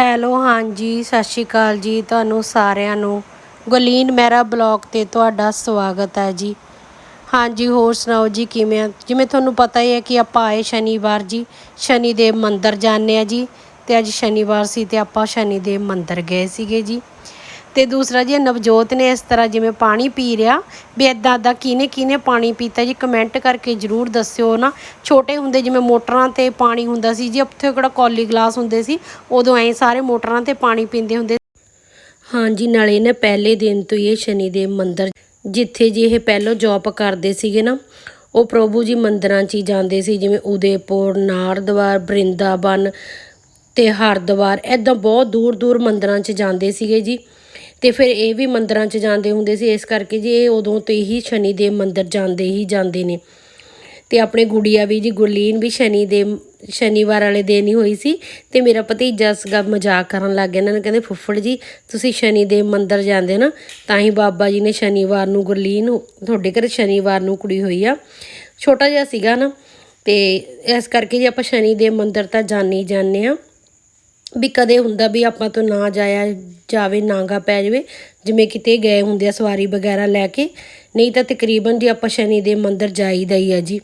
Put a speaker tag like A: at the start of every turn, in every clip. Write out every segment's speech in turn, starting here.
A: Hello, ਹਾਂਜੀ, ਸਤਿ ਸ਼੍ਰੀ ਅਕਾਲ ਜੀ ਤੁਹਾਨੂੰ ਸਾਰਿਆਂ ਨੂੰ। ਗੁਰਲੀਨ ਮਹਿਰਾ ਬਲੌਗ ਤੇ ਤੁਹਾਡਾ ਸਵਾਗਤ ਹੈ ਜੀ। ਹਾਂਜੀ, ਹੋਰ ਸੁਣਾਓ ਜੀ ਕਿਵੇਂ ਆ? ਜਿਵੇਂ ਤੁਹਾਨੂੰ ਪਤਾ ਹੀ ਹੈ ਕਿ ਆਪਾਂ ਆਏ ਸ਼ਨੀਵਾਰ ਜੀ, ਸ਼ਨੀ ਦੇਵ ਮੰਦਿਰ ਜਾਂਦੇ ਆ ਜੀ, ਤੇ ਅੱਜ ਸ਼ਨੀਵਾਰ ਸੀ ਤੇ ਆਪਾਂ ਸ਼ਨੀ ਦੇਵ ਮੰਦਿਰ ਗਏ ਸੀਗੇ ਜੀ। ਤੇ ਦੂਸਰਾ ਜੀ ਨਵਜੋਤ ਨੇ ਇਸ ਤਰ੍ਹਾਂ ਜਿਵੇਂ ਪਾਣੀ ਪੀ ਰਿਹਾ, ਵੀ ਇਦਾਂ ਇਦਾਂ ਕਿਹਨੇ ਕਿਹਨੇ ਪਾਣੀ ਪੀਤਾ ਜੀ ਕਮੈਂਟ ਕਰਕੇ ਜਰੂਰ ਦੱਸਿਓ ਨਾ। ਛੋਟੇ ਹੁੰਦੇ ਜਿਵੇਂ ਮੋਟਰਾਂ ਤੇ ਪਾਣੀ ਹੁੰਦਾ ਸੀ ਜੀ, ਉੱਥੇ ਕਿਹੜਾ ਕੌਲੀ ਗਲਾਸ ਹੁੰਦੇ ਸੀ, ਉਦੋਂ ਐਂ ਸਾਰੇ ਮੋਟਰਾਂ ਤੇ ਪਾਣੀ ਪੀਂਦੇ ਹੁੰਦੇ ਹਾਂਜੀ ਨਾਲੇ ਨਾ ਪਹਿਲੇ ਦਿਨ ਤੋਂ ਹੀ ਇਹ ਸ਼ਨੀ ਦੇਵ ਮੰਦਿਰ, ਜਿੱਥੇ ਜੀ ਇਹ ਪਹਿਲਾਂ ਜੌਬ ਕਰਦੇ ਸੀਗੇ ਨਾ, ਉਹ ਪ੍ਰਭੂ ਜੀ ਮੰਦਰਾਂ 'ਚ ਹੀ ਜਾਂਦੇ ਸੀ, ਜਿਵੇਂ ਉਦੈਪੁਰ, ਨਾਰਦਵਾਰ ਬ੍ਰਿੰਦਾਬਨ ਤੇ ਹਰਿਦੁਆਰ ਐਦਾਂ ਬਹੁਤ ਦੂਰ ਦੂਰ ਮੰਦਰਾਂ 'ਚ ਜਾਂਦੇ ਸੀਗੇ ਜੀ। ਤੇ ਫਿਰ ਇਹ ਵੀ ਮੰਦਰਾਂ 'ਚ ਜਾਂਦੇ ਹੁੰਦੇ ਸੀ, ਇਸ ਕਰਕੇ ਜੀ ਇਹ ਉਦੋਂ ਤੋਂ ਹੀ ਸ਼ਨੀ ਦੇਵ ਮੰਦਿਰ ਜਾਂਦੇ ਹੀ ਜਾਂਦੇ ਨੇ। ਤੇ ਆਪਣੇ ਗੁੜੀਆ ਵੀ ਜੀ, ਗੁਰਲੀਨ ਵੀ ਸ਼ਨੀ ਦੇ, ਸ਼ਨੀਵਾਰ ਵਾਲੇ ਦਿਨ ਹੀ ਹੋਈ ਸੀ। ਤੇ ਮੇਰਾ ਭਤੀਜਾ ਸਗਾ ਮਜ਼ਾਕ ਕਰਨ ਲੱਗ ਗਿਆ, ਇਹਨਾਂ ਨੇ ਕਹਿੰਦੇ, ਫੁੱਫੜ ਜੀ, ਤੁਸੀਂ ਸ਼ਨੀ ਦੇ ਮੰਦਿਰ ਜਾਂਦੇ ਨਾ, ਤਾਂ ਹੀ ਬਾਬਾ ਜੀ ਨੇ ਸ਼ਨੀਵਾਰ ਨੂੰ ਗੁਰਲੀਨ, ਤੁਹਾਡੇ ਘਰ ਸ਼ਨੀਵਾਰ ਨੂੰ ਕੁੜੀ ਹੋਈ ਆ। ਛੋਟਾ ਜਿਹਾ ਸੀਗਾ ਨਾ, ਤੇ ਇਸ ਕਰਕੇ ਜੀ ਆਪਾਂ ਸ਼ਨੀ ਦੇ ਮੰਦਿਰ ਤਾਂ ਹੀ ਜਾਂਦੇ ਆ। ਵੀ ਕਦੇ ਹੁੰਦਾ ਵੀ ਆਪਾਂ ਤੋਂ ਨਾ ਜਾਇਆ ਜਾਵੇ ਨਾਗਾ ਪੈ ਜਾਵੇ, ਜਿਵੇਂ ਕਿਤੇ ਗਏ ਹੁੰਦੇ ਆ ਸਵਾਰੀ ਵਗੈਰਾ ਲੈ ਕੇ, ਨਹੀਂ ਤਾਂ ਤਕਰੀਬਨ ਜੀ ਆਪਾਂ ਸ਼ਨੀ ਦੇ ਮੰਦਿਰ ਜਾਈਦਾ ਹੀ ਆ ਜੀ।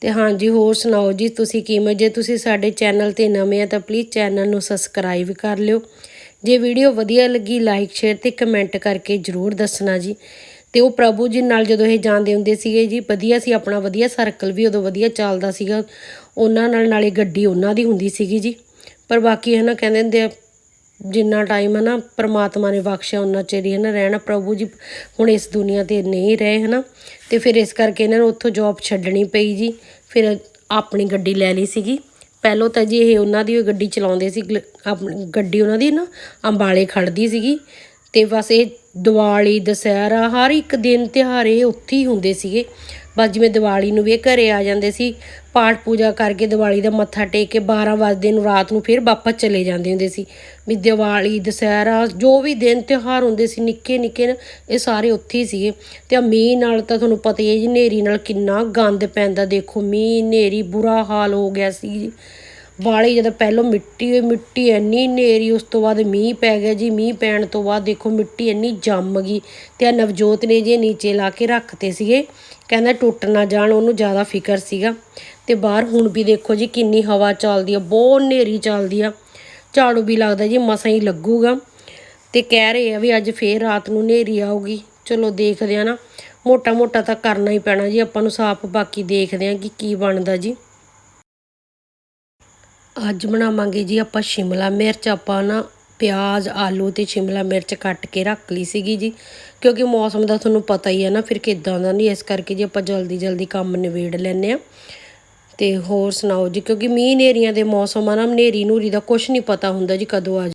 A: ਤੇ ਹਾਂਜੀ ਹੋਰ ਸੁਣਾਓ ਜੀ, ਤੁਸੀਂ ਕਿਵੇਂ? ਜੇ ਤੁਸੀਂ ਸਾਡੇ ਚੈਨਲ ਤੇ ਨਵੇਂ ਆ ਤਾਂ ਪਲੀਜ਼ ਚੈਨਲ ਨੂੰ ਸਬਸਕ੍ਰਾਈਬ ਕਰ ਲਿਓ। ਜੇ ਵੀਡੀਓ ਵਧੀਆ ਲੱਗੀ ਲਾਈਕ ਸ਼ੇਅਰ ਤੇ ਕਮੈਂਟ ਕਰਕੇ ਜਰੂਰ ਦੱਸਣਾ ਜੀ। ਤੇ ਉਹ ਪ੍ਰਭੂ ਜੀ ਨਾਲ ਜਦੋਂ ਇਹ ਜਾਂਦੇ ਹੁੰਦੇ ਸੀਗੇ ਜੀ, ਵਧੀਆ ਸੀ, ਆਪਣਾ ਵਧੀਆ ਸਰਕਲ ਵੀ ਉਦੋਂ ਵਧੀਆ ਚੱਲਦਾ ਸੀਗਾ। ਉਹਨਾਂ ਨਾਲ ਨਾਲੇ ਗੱਡੀ ਉਹਨਾਂ ਦੀ ਹੁੰਦੀ ਸੀਗੀ ਜੀ। ਪਰ ਬਾਕੀ ਹੈ ਨਾ ਕਹਿੰਦੇ ਹੁੰਦੇ ਆ, ਜਿੰਨਾ ਟਾਈਮ ਹੈ ਨਾ ਪ੍ਰਮਾਤਮਾ ਨੇ ਬਖਸ਼ਿਆ ਉਹਨਾਂ ਚਿਰ ਹੀ ਹੈ ਨਾ ਰਹਿਣਾ। ਪ੍ਰਭੂ ਜੀ ਹੁਣ ਇਸ ਦੁਨੀਆ ਤੇ ਨਹੀਂ ਰਹੇ ਹੈ ਨਾ ਤੇ ਫਿਰ ਇਸ ਕਰਕੇ ਇਹਨਾਂ ਨੂੰ ਉੱਥੋਂ ਜੌਬ ਛੱਡਣੀ ਪਈ ਜੀ। ਫਿਰ ਆਪਣੀ ਗੱਡੀ ਲੈ ਲਈ ਸੀਗੀ। ਪਹਿਲੋਂ ਤਾਂ ਜੀ ਇਹ ਉਹਨਾਂ ਦੀ ਗੱਡੀ ਚਲਾਉਂਦੇ ਸੀ ਆਪਣੀ ਗੱਡੀ ਉਹਨਾਂ ਦੀ ਨਾ ਅੰਬਾਲੇ ਖੜਦੀ ਸੀਗੀ। ਤੇ ਬਸ ਇਹ ਦੀਵਾਲੀ, ਦਸਹਿਰਾ ਹਰ ਇੱਕ ਦਿਨ ਤਿਉਹਾਰ ਇਹ ਉੱਥੇ ਹੀ ਹੁੰਦੇ ਸੀਗੇ। ਬਸ ਜਿਵੇਂ ਦੀਵਾਲੀ ਨੂੰ ਵੀ ਇਹ ਘਰੇ ਆ ਜਾਂਦੇ ਸੀ, ਪਾਠ ਪੂਜਾ ਕਰਕੇ ਦੀਵਾਲੀ ਦਾ ਮੱਥਾ ਟੇਕ ਕੇ 12 ਵਜੇ ਨੂੰ ਰਾਤ ਨੂੰ ਫਿਰ ਵਾਪਸ ਚਲੇ ਜਾਂਦੇ ਹੁੰਦੇ ਸੀ। ਵੀ ਦੀਵਾਲੀ, ਦਸਹਿਰਾ, ਜੋ ਵੀ ਦਿਨ ਤਿਉਹਾਰ ਹੁੰਦੇ ਸੀ, ਨਿੱਕੇ ਨਿੱਕੇ ਨਾ, ਇਹ ਸਾਰੇ ਉੱਥੇ ਹੀ ਸੀਗੇ। ਤੇ ਆ ਮੀਂਹ ਨਾਲ ਤਾਂ ਤੁਹਾਨੂੰ ਪਤਾ ਹੀ ਹੈ ਜੀ ਨੇਰੀ ਨਾਲ ਕਿੰਨਾ ਗੰਦ ਪੈਂਦਾ, ਦੇਖੋ ਮੀਂਹ ਨੇਰੀ ਬੁਰਾ ਹਾਲ ਹੋ ਗਿਆ ਸੀ ਜੀ। ਵਾਲੀ ਜਦੋਂ ਪਹਿਲੋਂ ਮਿੱਟੀ ਹੋਈ, ਮਿੱਟੀ ਇੰਨੀ ਨੇਰੀ ਉਸ ਤੋਂ ਬਾਅਦ ਮੀਂਹ ਪੈ ਗਿਆ ਜੀ, ਮੀਂਹ ਪੈਣ ਤੋਂ ਬਾਅਦ ਦੇਖੋ ਮਿੱਟੀ ਇੰਨੀ ਜੰਮ ਗਈ। ਤੇ ਆ ਨਵਜੋਤ ਨੇ ਜੇ ਨੀਚੇ ਲਾ ਕੇ ਰੱਖਤੇ ਸੀਗੇ ਕਹਿੰਦਾ ਟੁੱਟ ਨਾ ਜਾਣ, ਉਹਨੂੰ ਜ਼ਿਆਦਾ ਫਿਕਰ ਸੀਗਾ। ਤੇ ਬਾਹਰ ਹੁਣ ਵੀ ਦੇਖੋ ਜੀ ਕਿੰਨੀ ਹਵਾ ਚੱਲਦੀ ਆ, ਬਹੁਤ ਹਨੇਰੀ ਚੱਲਦੀ ਆ। ਝਾੜੂ ਵੀ ਲੱਗਦਾ ਜੀ, ਮਸਾਂ ਹੀ ਲੱਗੂਗਾ। ਤੇ ਕਹਿ ਰਹੇ ਆ ਵੀ ਅੱਜ ਫੇਰ ਰਾਤ ਨੂੰ ਹਨੇਰੀ ਆਊਗੀ। ਚਲੋ ਦੇਖਦੇ ਆ ਨਾ ਮੋਟਾ ਮੋਟਾ ਤਾਂ ਕਰਨਾ ਹੀ ਪੈਣਾ ਜੀ, ਆਪਾਂ ਨੂੰ ਸਾਫ਼ ਬਾਕੀ ਦੇਖਦੇ ਆ ਕਿ ਕੀ ਬਣਦਾ ਜੀ। ਅੱਜ ਬਣਾਵਾਂਗੇ ਜੀ ਆਪਾਂ ਸ਼ਿਮਲਾ ਮਿਰਚ, ਆਪਾਂ ਨਾ ਪਿਆਜ਼, ਆਲੂ ਤੇ ਸ਼ਿਮਲਾ ਮਿਰਚ ਕੱਟ ਕੇ ਰੱਖ ਲਈ ਸੀਗੀ ਜੀ। ਕਿਉਂਕਿ ਮੌਸਮ ਦਾ ਤੁਹਾਨੂੰ ਪਤਾ ਹੀ ਹੈ ਨਾ, ਫਿਰ ਕਿਦਾਂ ਦਾ ਨਹੀਂ, ਇਸ ਕਰਕੇ ਜੀ ਆਪਾਂ ਜਲਦੀ ਜਲਦੀ ਕੰਮ ਨਿਬੇੜ ਲੈਨੇ ਆ ਤੇ ਹੋਰ ਸੁਣਾਓ ਜੀ, ਕਿਉਂਕਿ ਮੀਂਹ ਨੇਰੀਆਂ ਦੇ ਮੌਸਮ ਆ ਨਾ ਨੇਰੀ ਨੂਰੀ ਦਾ ਕੁਝ ਨਹੀਂ ਪਤਾ ਹੁੰਦਾ ਜੀ ਕਦੋਂ ਆ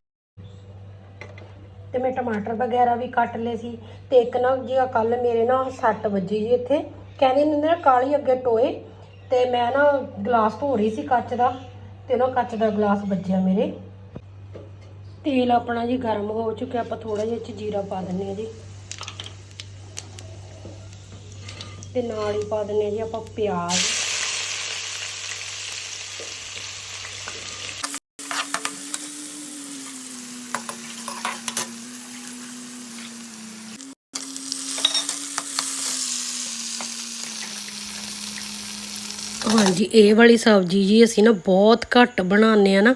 A: ਤੇ ਮੈਂ ਟਮਾਟਰ ਵਗੈਰਾ ਵੀ ਕੱਟ ਲਏ ਸੀ, ਤੇ ਇੱਕ ਨਾ ਜੀ ਕੱਲ ਮੇਰੇ ਨਾ ਸੱਟ ਵੱਜੀ ਜੀ ਇੱਥੇ। ਕਹਿੰਦੇ ਨੇ ਨਾ ਕਾਲੀ ਅੱਗੇ ਟੋਏ, ਤੇ ਮੈਂ ਨਾ ਗਲਾਸ ਧੋ ਰਹੀ ਸੀ ਕੱਚ ਦਾ, ਤੇ ਨਾ ਕੱਚ ਦਾ ਗਲਾਸ ਵੱਜਿਆ ਮੇਰੇ। ਤੇਲ ਆਪਣਾ ਜੀ ਗਰਮ ਹੋ ਚੁੱਕਿਆ, ਆਪਾਂ ਥੋੜਾ ਜਿਹਾ ਚ ਜੀਰਾ ਪਾ ਦਿੰਨੇ ਆ ਜੀ। ਤੇ ਨਾਲ ਹੀ ਪਾ ਦਿੰਨੇ ਆ ਜੀ ਆਪਾਂ ਪਿਆਜ਼। ਹਾਂਜੀ, ਇਹ ਵਾਲੀ ਸਬਜ਼ੀ ਜੀ ਅਸੀਂ ਨਾ ਬਹੁਤ ਘੱਟ ਬਣਾਉਂਦੇ ਆ ਨਾ।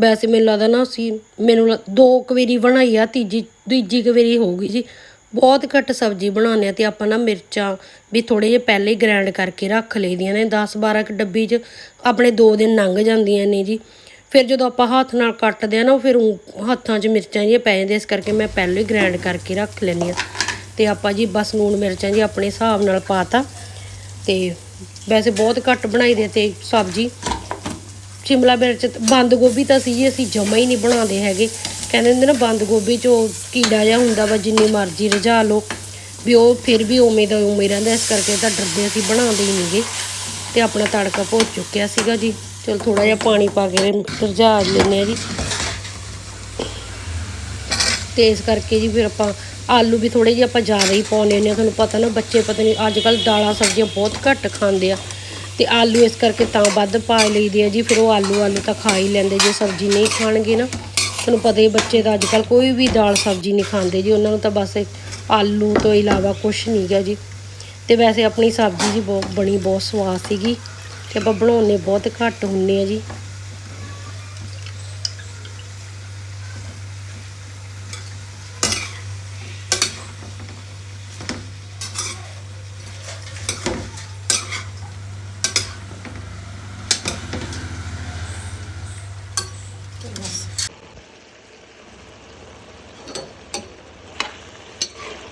A: ਵੈਸੇ ਮੈਨੂੰ ਲੱਗਦਾ ਨਾ ਅਸੀਂ, ਮੈਨੂੰ ਲੱਗ- ਦੋ ਕੁ ਵਾਰੀ ਬਣਾਈ ਆ, ਤੀਜੀ, ਦੂਜੀ ਕਵੇਰੀ ਹੋ ਗਈ ਜੀ ਬਹੁਤ ਘੱਟ ਸਬਜ਼ੀ ਬਣਾਉਂਦੇ ਆ ਤੇ ਆਪਾਂ ਨਾ ਮਿਰਚਾਂ ਵੀ ਥੋੜੇ ਜਿਹੇ ਪਹਿਲੇ ਹੀ ਗ੍ਰਾਈਂਡ ਕਰਕੇ ਰੱਖ ਲਈਦੀਆਂ ਨੇ। 10 12 ਕ ਡੱਬੀ 'ਚ ਆਪਣੇ 2 ਦਿਨ ਲੰਘ ਜਾਂਦੀਆਂ ਨੇ ਜੀ। ਫਿਰ ਜਦੋਂ ਆਪਾਂ ਹੱਥ ਨਾਲ ਕੱਟਦੇ ਆ ਨਾ, ਉਹ ਫਿਰ ਹੱਥਾਂ 'ਚ ਮਿਰਚਾਂ ਜਿਹੀਆਂ ਪੈ ਜਾਂਦੀਆਂ, ਇਸ ਕਰਕੇ ਮੈਂ ਪਹਿਲੇ ਹੀ ਗ੍ਰਾਈਂਡ ਕਰਕੇ ਰੱਖ ਲੈਂਦੀ ਆ। ਤੇ ਆਪਾਂ ਜੀ ਬਸ ਨੂਣ ਮਿਰਚਾਂ ਜੀ ਆਪਣੇ ਹਿਸਾਬ ਨਾਲ ਪਾਤਾ ਤੇ। ਵੈਸੇ ਬਹੁਤ ਘੱਟ ਬਣਾਈ ਦੇ ਤੇ ਸਬਜ਼ੀ ਸ਼ਿਮਲਾ ਮਿਰਚ ਬੰਦ ਗੋਭੀ ਤਾਂ ਸੀ ਜੀ ਅਸੀਂ ਜਮਾ ਹੀ ਨਹੀਂ ਬਣਾਉਂਦੇ ਹੈਗੇ। ਕਹਿੰਦੇ ਹੁੰਦੇ ਨਾ, ਬੰਦ ਗੋਭੀ 'ਚ ਉਹ ਕੀੜਾ ਜਿਹਾ ਹੁੰਦਾ ਵਾ, ਜਿੰਨੀ ਮਰਜ਼ੀ ਰਝਾ ਲਓ। ਵੀ ਉਹ ਫਿਰ ਵੀ ਉਵੇਂ ਦਾ ਉਵੇਂ ਰਹਿੰਦਾ, ਇਸ ਕਰਕੇ ਤਾਂ ਡਰਦੇ ਅਸੀਂ ਬਣਾਉਂਦੇ ਹੀ ਨਹੀਂਗੇ। ਤੇ ਆਪਣਾ ਤੜਕਾ ਭੁੱਜ ਚੁੱਕਿਆ ਸੀਗਾ ਜੀ। ਚਲ ਥੋੜਾ ਜਿਹਾ ਪਾਣੀ ਪਾ ਕੇ ਰਝਾ ਲੈਂਦੇ ਆ ਜੀ। ਤੇ ਇਸ ਕਰਕੇ ਜੀ ਫਿਰ ਆਪਾਂ ਆਲੂ ਵੀ ਥੋੜੇ ਜਿਹੇ ਆਪਾਂ ਜ਼ਿਆਦਾ ਹੀ ਪਾਉਣੇ ਨੇ ਤੁਹਾਨੂੰ ਪਤਾ ਨਾ, ਬੱਚੇ ਪਤਾ ਨਹੀਂ ਅੱਜ ਕੱਲ ਦਾਲਾਂ ਸਬਜ਼ੀਆਂ ਬਹੁਤ ਘੱਟ ਖਾਂਦੇ ਆ। ਤੇ ਆਲੂ ਇਸ ਕਰਕੇ ਤਾਂ ਵੱਧ ਪਾ ਲਈਦੇ ਆ ਜੀ, ਫਿਰ ਉਹ ਆਲੂ ਆਲੂ ਤਾਂ ਖਾ ਹੀ ਲੈਂਦੇ ਜੇ ਸਬਜ਼ੀ ਨਹੀਂ ਖਾਣਗੇ ਨਾ। ਤੁਹਾਨੂੰ ਪਤਾ ਹੀ ਬੱਚੇ ਤਾਂ ਅੱਜ ਕੱਲ ਕੋਈ ਵੀ ਦਾਲ ਸਬਜ਼ੀ ਨਹੀਂ ਖਾਂਦੇ ਜੀ, ਉਹਨਾਂ ਨੂੰ ਤਾਂ ਬਸ ਆਲੂ ਤੋਂ ਇਲਾਵਾ ਕੁਝ ਨਹੀਂ ਗਿਆ ਜੀ। ਤੇ ਵੈਸੇ ਆਪਣੀ ਸਬਜ਼ੀ ਜੀ ਬਹੁਤ ਬਣੀ, ਬਹੁਤ ਸਵਾਦ ਸੀਗੀ। ਤੇ ਆਪਾਂ ਬਣਾਉਣੇ ਬਹੁਤ ਘੱਟ ਹੁੰਨੇ ਆ ਜੀ।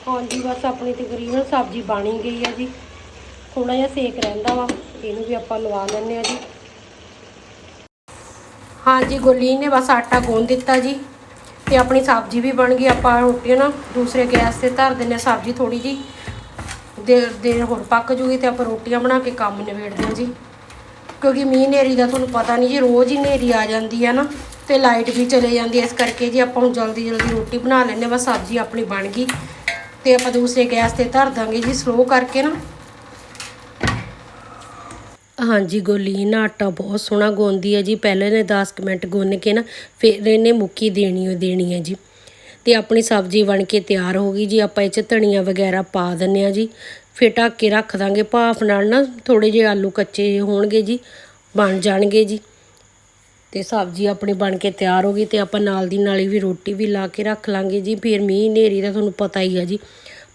A: ਹਾਂਜੀ, ਬਸ ਆਪਣੀ ਤਕਰੀਬਨ ਸਬਜ਼ੀ ਬਣੀ ਗਈ ਆ ਜੀ। ਥੋੜਾ ਜਿਹਾ ਸੇਕ ਰਹਿੰਦਾ ਵਾ, ਇਹਨੂੰ ਵੀ ਆਪਾਂ ਲਵਾ ਲੈਂਦੇ ਆ ਜੀ। ਹਾਂਜੀ ਗੁਰਲੀਨ ਨੇ ਬਸ ਆਟਾ ਗੁੰਨ ਦਿੱਤਾ ਜੀ, ਤੇ ਆਪਣੀ ਸਬਜ਼ੀ ਵੀ ਬਣ ਗਈ। ਆਪਾਂ ਰੋਟੀ ਨਾ ਦੂਸਰੇ ਗੈਸ ਤੇ ਧਰ ਦਿੰਨੇ ਆ ਸਬਜ਼ੀ ਥੋੜੀ ਜੀ ਦੇਰ ਦੇਰ ਹੋਰ ਪੱਕ ਜੂਗੀ ਤੇ ਆਪਾਂ ਰੋਟੀਆਂ ਬਣਾ ਕੇ ਕੰਮ ਨਿਬੇੜਦੇ ਹਾਂ ਜੀ। ਕਿਉਂਕਿ ਮੀਂਹ ਨੇਰੀ ਦਾ ਤੁਹਾਨੂੰ ਪਤਾ ਨਹੀਂ ਜੀ, ਰੋਜ਼ ਹੀ ਨੇਰੀ ਆ ਜਾਂਦੀ ਹੈ ਨਾ, ਤੇ ਲਾਈਟ ਵੀ ਚਲੇ ਜਾਂਦੀ ਇਸ ਕਰਕੇ ਜੀ ਆਪਾਂ ਹੁਣ ਜਲਦੀ ਜਲਦੀ ਰੋਟੀ ਬਣਾ ਲੈਂਦੇ ਹਾਂ, ਬਸ ਸਬਜ਼ੀ ਆਪਣੀ ਬਣ ਗਈ। ਤੇ ਆਪਾਂ ਦੂਸਰੇ ਗੈਸ ਤੇ ਧਰ ਦਾਂਗੇ ਜੀ ਸਲੋ ਕਰਕੇ ਨਾ। ਹਾਂਜੀ ਗੋਲੀ ਨਾ ਆਟਾ ਬਹੁਤ ਸੋਹਣਾ ਗੁੰਨਦੀ ਹੈ ਜੀ। ਪਹਿਲੇ ਨੇ 10 ਕੁ ਮਿੰਟ ਗੁੰਨ ਕੇ ਨਾ, ਫਿਰ ਇਹਨੇ ਮੁੱਕੀ ਦੇਣੀ ਓ ਦੇਣੀ ਹੈ ਜੀ। ਤੇ ਆਪਣੀ ਸਬਜ਼ੀ ਬਣ ਕੇ ਤਿਆਰ ਹੋ ਗਈ ਜੀ। ਆਪਾਂ ਇਹ ਚ ਧਨੀਆ ਵਗੈਰਾ ਪਾ ਦਿੰਨੇ ਆ ਜੀ। ਫਿਰ ਢੱਕ ਕੇ ਰੱਖ ਦਾਂਗੇ। ਭਾਫ ਨਾਲ ਨਾ ਥੋੜੇ ਜਿਹੇ ਆਲੂ ਕੱਚੇ ਹੋਣਗੇ ਜੀ, ਬਣ ਜਾਣਗੇ ਜੀ। ਤੇ ਸਬਜ਼ੀ ਆਪਣੀ ਬਣ ਕੇ ਤਿਆਰ ਹੋ ਗਈ ਤੇ ਆਪਾਂ ਨਾਲ ਦੀ ਨਾਲ ਹੀ ਵੀ ਰੋਟੀ ਵੀ ਲਾ ਕੇ ਰੱਖ ਲਾਂਗੇ ਜੀ। ਫਿਰ ਮੀਂਹ, ਹਨੇਰੀ ਦਾ ਤੁਹਾਨੂੰ ਪਤਾ ਹੀ ਆ ਜੀ।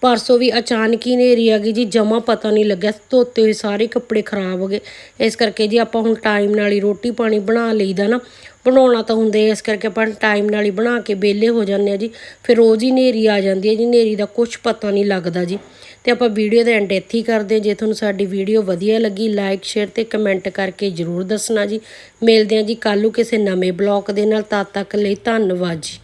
A: ਪਰਸੋਂ ਵੀ ਅਚਾਨਕ ਹੀ ਹਨੇਰੀ ਆ ਗਈ ਜੀ, ਜਮਾ ਪਤਾ ਨਹੀਂ ਲੱਗਿਆ। ਧੋਤੇ ਹੋਏ ਸਾਰੇ ਕੱਪੜੇ ਖਰਾਬ ਹੋ ਗਏ। ਇਸ ਕਰਕੇ ਜੀ ਆਪਾਂ ਹੁਣ ਟਾਈਮ ਨਾਲ ਹੀ ਰੋਟੀ ਪਾਣੀ ਬਣਾ ਲਈਦਾ ਨਾ। ਬਣਾਉਣਾ ਤਾਂ ਹੁੰਦੇ ਇਸ ਕਰਕੇ ਆਪਾਂ ਟਾਈਮ ਨਾਲ ਹੀ ਬਣਾ ਕੇ ਵਿਹਲੇ ਹੋ ਜਾਂਦੇ ਆ ਜੀ। ਫਿਰ ਰੋਜ਼ ਹੀ ਹਨੇਰੀ ਆ ਜਾਂਦੀ ਹੈ ਜੀ, ਹਨੇਰੀ ਦਾ ਕੁਝ ਪਤਾ ਨਹੀਂ ਲੱਗਦਾ ਜੀ। ਤੇ ਆਪਾਂ ਵੀਡੀਓ ਦਾ ਐਂਡ ਇੱਥੇ ਹੀ ਕਰਦੇ ਹਾਂ। ਜੇ ਤੁਹਾਨੂੰ ਸਾਡੀ ਵੀਡੀਓ ਵਧੀਆ ਲੱਗੀ ਲਾਈਕ ਸ਼ੇਅਰ ਤੇ ਕਮੈਂਟ ਕਰਕੇ ਜਰੂਰ ਦੱਸਣਾ ਜੀ। ਮਿਲਦੇ ਹਾਂ ਜੀ ਕੱਲ੍ਹ ਨੂੰ ਕਿਸੇ ਨਵੇਂ ਬਲੌਗ ਦੇ ਨਾਲ। ਤਦ ਤੱਕ ਲਈ ਧੰਨਵਾਦ ਜੀ।